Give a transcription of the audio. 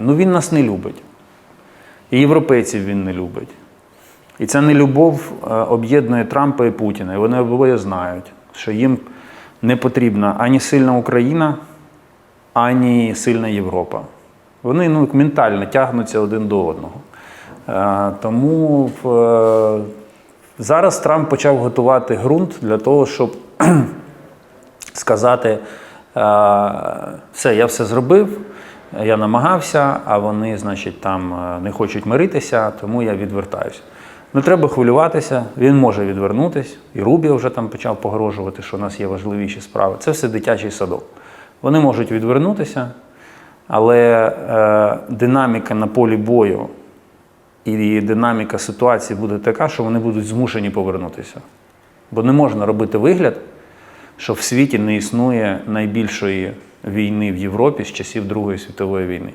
Ну він нас не любить. І європейців він не любить. І ця нелюбов е, об'єднує Трампа і Путіна. І вони обоє знають, що їм не потрібна ані сильна Україна, ані сильна Європа. Вони ну, ментально тягнуться один до одного. Е, Тому в, е, зараз Трамп почав готувати ґрунт для того, щоб сказати: все, я все зробив, я намагався, а вони, значить, там е, не хочуть миритися, тому я відвертаюся. Не треба хвилюватися, він може відвернутись, і Рубіо вже там почав погрожувати, що у нас є важливіші справи. Це все дитячий садок. Вони можуть відвернутися, але е, динаміка на полі бою і динаміка ситуації буде така, що вони будуть змушені повернутися. Бо не можна робити вигляд, що в світі не існує найбільшої війни в Європі з часів Другої світової війни.